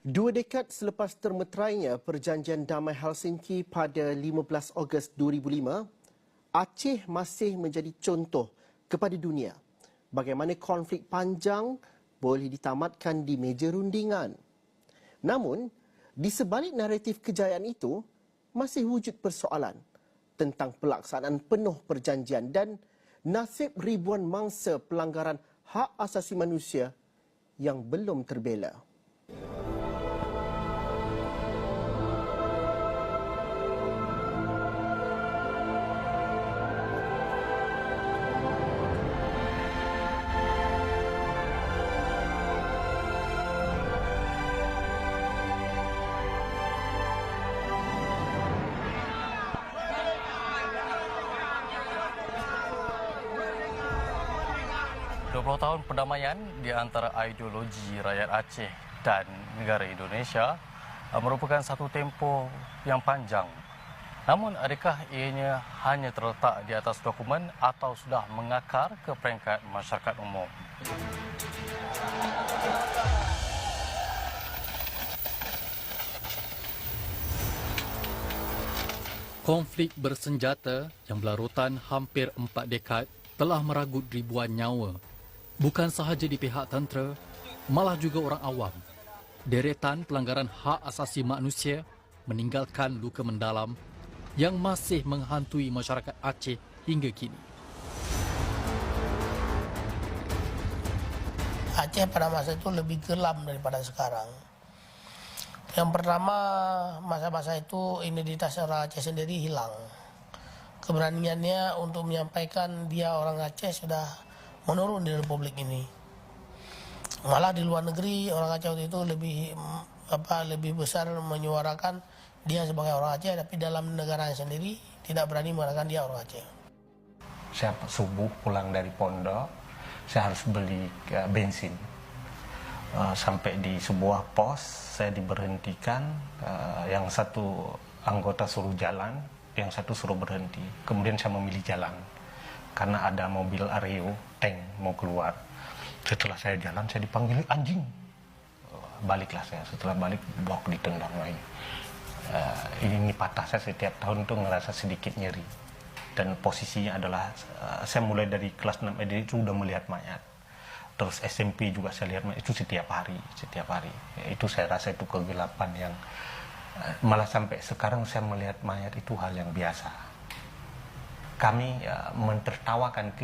Dua dekad selepas termeterainya Perjanjian Damai Helsinki pada 15 Ogos 2005, Aceh masih menjadi contoh kepada dunia bagaimana konflik panjang boleh ditamatkan di meja rundingan. Namun, di sebalik naratif kejayaan itu, masih wujud persoalan tentang pelaksanaan penuh perjanjian dan nasib ribuan mangsa pelanggaran hak asasi manusia yang belum terbela. 20 tahun perdamaian di antara ideologi rakyat Aceh dan negara Indonesia uh, merupakan satu tempoh yang panjang. Namun adakah ianya hanya terletak di atas dokumen atau sudah mengakar ke peringkat masyarakat umum? Konflik bersenjata yang berlarutan hampir empat dekad telah meragut ribuan nyawa bukan sahaja di pihak tentera, malah juga orang awam. Deretan pelanggaran hak asasi manusia meninggalkan luka mendalam yang masih menghantui masyarakat Aceh hingga kini. Aceh pada masa itu lebih gelam daripada sekarang. Yang pertama, masa-masa itu identitas orang Aceh sendiri hilang. Keberaniannya untuk menyampaikan dia orang Aceh sudah menurun di republik ini. Malah di luar negeri orang Aceh waktu itu lebih apa lebih besar menyuarakan dia sebagai orang Aceh tapi dalam negara sendiri tidak berani mengatakan dia orang Aceh. Saya subuh pulang dari pondok, saya harus beli uh, bensin. Uh, sampai di sebuah pos, saya diberhentikan. Uh, yang satu anggota suruh jalan, yang satu suruh berhenti. Kemudian saya memilih jalan karena ada mobil Areo tank mau keluar. Setelah saya jalan, saya dipanggil anjing. Baliklah saya. Setelah balik, blok ditendang lagi. Uh, ini patah saya setiap tahun tuh ngerasa sedikit nyeri. Dan posisinya adalah uh, saya mulai dari kelas 6 SD itu sudah melihat mayat. Terus SMP juga saya lihat itu setiap hari, setiap hari. Ya, itu saya rasa itu kegelapan yang uh, malah sampai sekarang saya melihat mayat itu hal yang biasa kami ya, mentertawakan